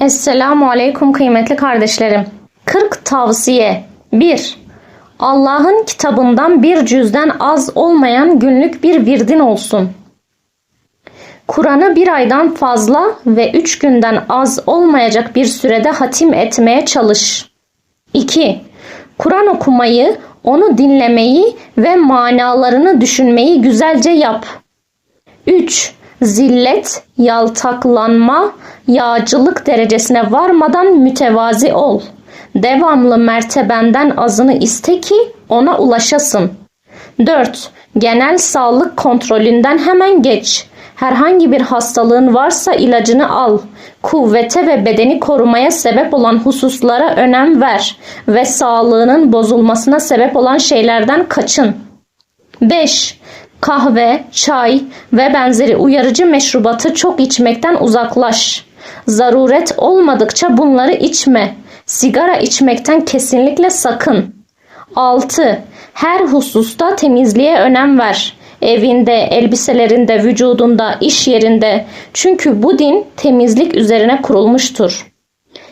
Esselamu Aleyküm kıymetli kardeşlerim. 40 tavsiye 1. Allah'ın kitabından bir cüzden az olmayan günlük bir virdin olsun. Kur'an'ı bir aydan fazla ve üç günden az olmayacak bir sürede hatim etmeye çalış. 2. Kur'an okumayı, onu dinlemeyi ve manalarını düşünmeyi güzelce yap. 3. Zillet, yaltaklanma, yağcılık derecesine varmadan mütevazi ol. Devamlı mertebenden azını iste ki ona ulaşasın. 4. Genel sağlık kontrolünden hemen geç. Herhangi bir hastalığın varsa ilacını al. Kuvvete ve bedeni korumaya sebep olan hususlara önem ver ve sağlığının bozulmasına sebep olan şeylerden kaçın. 5. Kahve, çay ve benzeri uyarıcı meşrubatı çok içmekten uzaklaş. Zaruret olmadıkça bunları içme. Sigara içmekten kesinlikle sakın. 6. Her hususta temizliğe önem ver. Evinde, elbiselerinde, vücudunda, iş yerinde. Çünkü bu din temizlik üzerine kurulmuştur.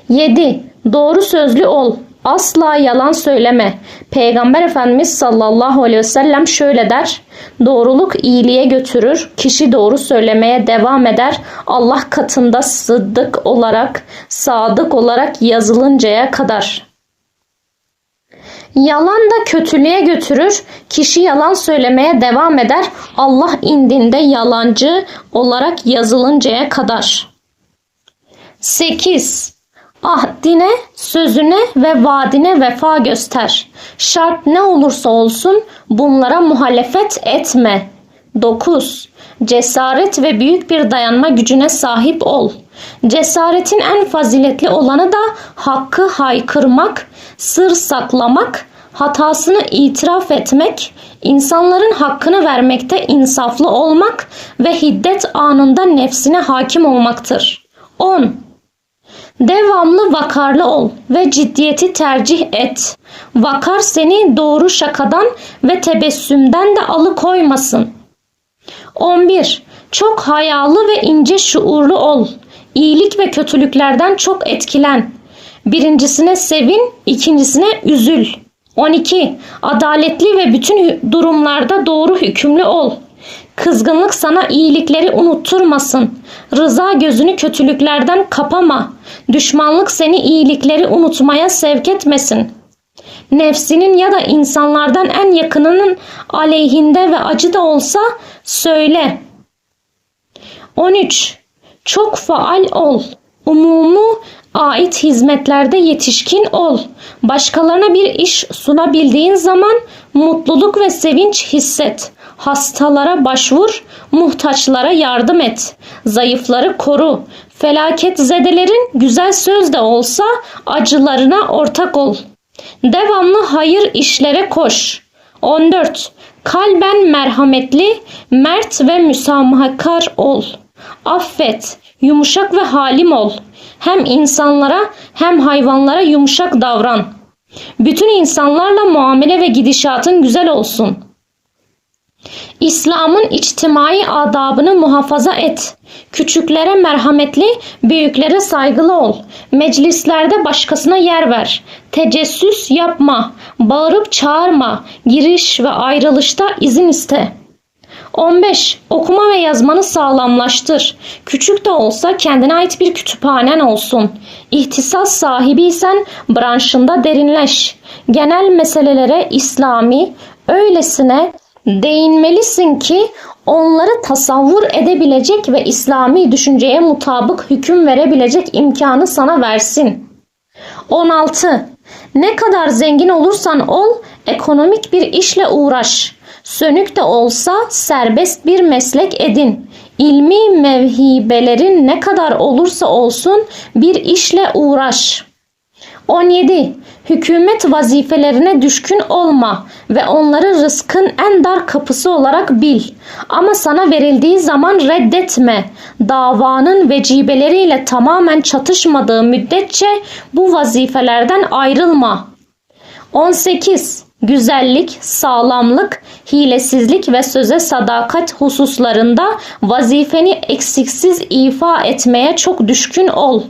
7. Doğru sözlü ol. Asla yalan söyleme. Peygamber Efendimiz sallallahu aleyhi ve sellem şöyle der. Doğruluk iyiliğe götürür. Kişi doğru söylemeye devam eder. Allah katında sıddık olarak, sadık olarak yazılıncaya kadar. Yalan da kötülüğe götürür. Kişi yalan söylemeye devam eder. Allah indinde yalancı olarak yazılıncaya kadar. 8. Ahdine, sözüne ve vaadine vefa göster. Şart ne olursa olsun bunlara muhalefet etme. 9. Cesaret ve büyük bir dayanma gücüne sahip ol. Cesaretin en faziletli olanı da hakkı haykırmak, sır saklamak, hatasını itiraf etmek, insanların hakkını vermekte insaflı olmak ve hiddet anında nefsine hakim olmaktır. 10. Devamlı vakarlı ol ve ciddiyeti tercih et. Vakar seni doğru şakadan ve tebessümden de alıkoymasın. 11. Çok hayalı ve ince şuurlu ol. İyilik ve kötülüklerden çok etkilen. Birincisine sevin, ikincisine üzül. 12. Adaletli ve bütün durumlarda doğru hükümlü ol. Kızgınlık sana iyilikleri unutturmasın. Rıza gözünü kötülüklerden kapama. Düşmanlık seni iyilikleri unutmaya sevk etmesin. Nefsinin ya da insanlardan en yakınının aleyhinde ve acı da olsa söyle. 13. Çok faal ol. Umumu ait hizmetlerde yetişkin ol. Başkalarına bir iş sunabildiğin zaman mutluluk ve sevinç hisset. Hastalara başvur, muhtaçlara yardım et. Zayıfları koru. Felaket zedelerin güzel söz de olsa acılarına ortak ol. Devamlı hayır işlere koş. 14. Kalben merhametli, mert ve müsamahakar ol. Affet, yumuşak ve halim ol. Hem insanlara hem hayvanlara yumuşak davran. Bütün insanlarla muamele ve gidişatın güzel olsun. İslam'ın içtimai adabını muhafaza et. Küçüklere merhametli, büyüklere saygılı ol. Meclislerde başkasına yer ver. Tecessüs yapma. Bağırıp çağırma. Giriş ve ayrılışta izin iste. 15. Okuma ve yazmanı sağlamlaştır. Küçük de olsa kendine ait bir kütüphanen olsun. İhtisas sahibiysen branşında derinleş. Genel meselelere İslami, öylesine değinmelisin ki onları tasavvur edebilecek ve İslami düşünceye mutabık hüküm verebilecek imkanı sana versin. 16. Ne kadar zengin olursan ol, ekonomik bir işle uğraş. Sönük de olsa serbest bir meslek edin. İlmi mevhibelerin ne kadar olursa olsun bir işle uğraş. 17. Hükümet vazifelerine düşkün olma ve onları rızkın en dar kapısı olarak bil. Ama sana verildiği zaman reddetme. Davanın vecibeleriyle tamamen çatışmadığı müddetçe bu vazifelerden ayrılma. 18. Güzellik, sağlamlık, hilesizlik ve söze sadakat hususlarında vazifeni eksiksiz ifa etmeye çok düşkün ol.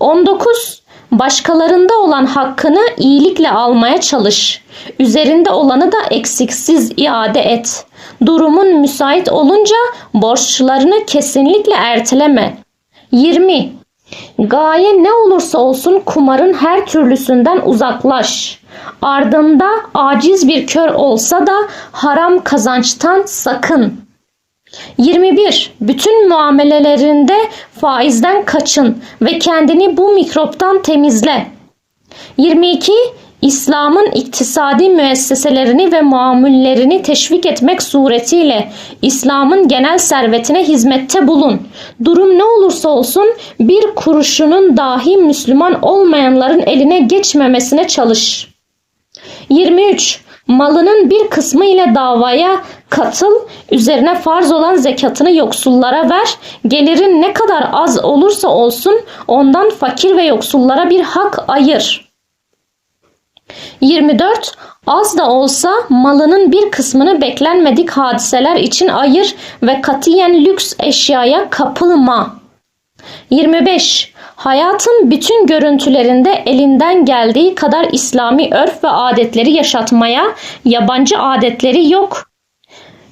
19. Başkalarında olan hakkını iyilikle almaya çalış. Üzerinde olanı da eksiksiz iade et. Durumun müsait olunca borçlarını kesinlikle erteleme. 20. Gaye ne olursa olsun kumarın her türlüsünden uzaklaş. Ardında aciz bir kör olsa da haram kazançtan sakın. 21. Bütün muamelelerinde faizden kaçın ve kendini bu mikroptan temizle. 22. İslam'ın iktisadi müesseselerini ve muamüllerini teşvik etmek suretiyle İslam'ın genel servetine hizmette bulun. Durum ne olursa olsun bir kuruşunun dahi Müslüman olmayanların eline geçmemesine çalış. 23. Malının bir kısmı ile davaya katıl, üzerine farz olan zekatını yoksullara ver, gelirin ne kadar az olursa olsun ondan fakir ve yoksullara bir hak ayır. 24. Az da olsa malının bir kısmını beklenmedik hadiseler için ayır ve katiyen lüks eşyaya kapılma. 25. Hayatın bütün görüntülerinde elinden geldiği kadar İslami örf ve adetleri yaşatmaya, yabancı adetleri yok.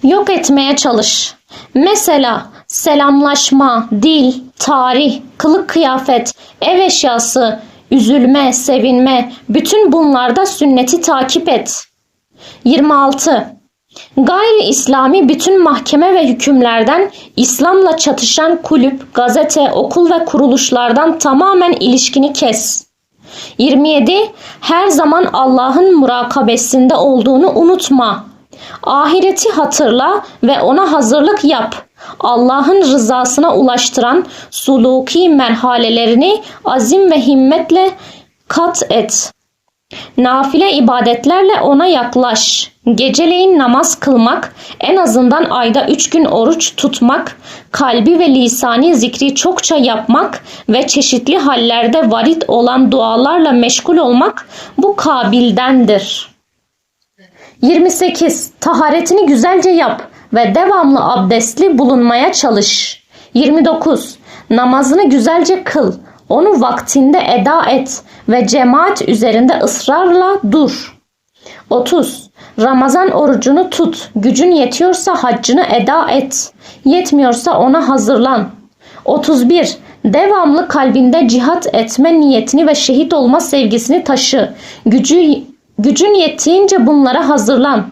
Yok etmeye çalış. Mesela selamlaşma, dil, tarih, kılık kıyafet, ev eşyası, üzülme, sevinme, bütün bunlarda sünneti takip et. 26. Gayri İslami bütün mahkeme ve hükümlerden İslam'la çatışan kulüp, gazete, okul ve kuruluşlardan tamamen ilişkini kes. 27. Her zaman Allah'ın murakabesinde olduğunu unutma. Ahireti hatırla ve ona hazırlık yap. Allah'ın rızasına ulaştıran suluki merhalelerini azim ve himmetle kat et. Nafile ibadetlerle ona yaklaş. Geceleyin namaz kılmak, en azından ayda üç gün oruç tutmak, kalbi ve lisani zikri çokça yapmak ve çeşitli hallerde varit olan dualarla meşgul olmak bu kabildendir. 28. Taharetini güzelce yap ve devamlı abdestli bulunmaya çalış. 29. Namazını güzelce kıl. Onu vaktinde eda et ve cemaat üzerinde ısrarla dur. 30. Ramazan orucunu tut. Gücün yetiyorsa haccını eda et. Yetmiyorsa ona hazırlan. 31. Devamlı kalbinde cihat etme niyetini ve şehit olma sevgisini taşı. Gücü, gücün yettiğince bunlara hazırlan.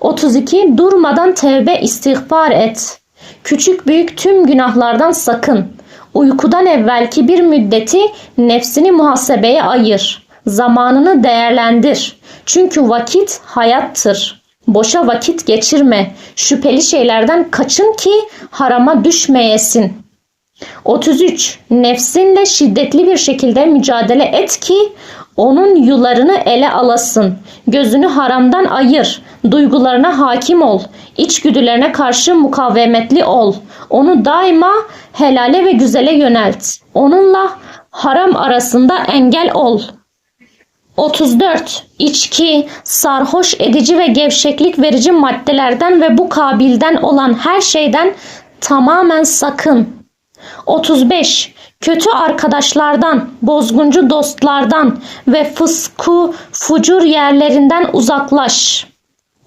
32. Durmadan tevbe istiğfar et. Küçük büyük tüm günahlardan sakın. Uykudan evvelki bir müddeti nefsini muhasebeye ayır. Zamanını değerlendir. Çünkü vakit hayattır. Boşa vakit geçirme. Şüpheli şeylerden kaçın ki harama düşmeyesin. 33. Nefsinle şiddetli bir şekilde mücadele et ki onun yularını ele alasın. Gözünü haramdan ayır. Duygularına hakim ol. İçgüdülerine karşı mukavemetli ol. Onu daima helale ve güzele yönelt. Onunla haram arasında engel ol. 34. İçki, sarhoş edici ve gevşeklik verici maddelerden ve bu kabilden olan her şeyden tamamen sakın. 35. Kötü arkadaşlardan, bozguncu dostlardan ve fısku, fucur yerlerinden uzaklaş.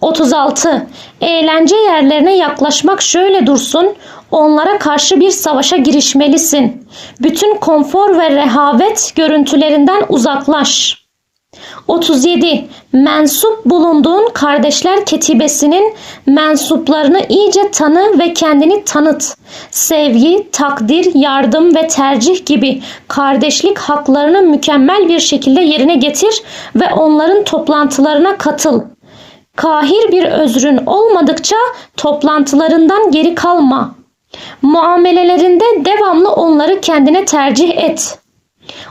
36. Eğlence yerlerine yaklaşmak şöyle dursun, onlara karşı bir savaşa girişmelisin. Bütün konfor ve rehavet görüntülerinden uzaklaş. 37. Mensup bulunduğun kardeşler ketibesinin mensuplarını iyice tanı ve kendini tanıt. Sevgi, takdir, yardım ve tercih gibi kardeşlik haklarını mükemmel bir şekilde yerine getir ve onların toplantılarına katıl. Kahir bir özrün olmadıkça toplantılarından geri kalma. Muamelelerinde devamlı onları kendine tercih et.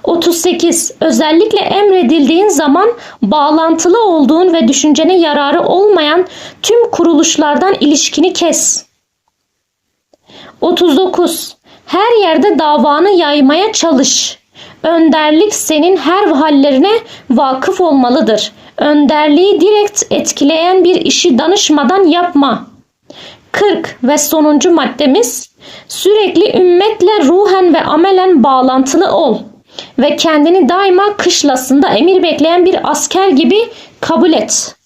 38. Özellikle emredildiğin zaman bağlantılı olduğun ve düşüncene yararı olmayan tüm kuruluşlardan ilişkini kes. 39. Her yerde davanı yaymaya çalış. Önderlik senin her hallerine vakıf olmalıdır. Önderliği direkt etkileyen bir işi danışmadan yapma. 40 ve sonuncu maddemiz sürekli ümmetle ruhen ve amelen bağlantılı ol. Ve kendini daima kışlasında emir bekleyen bir asker gibi kabul et.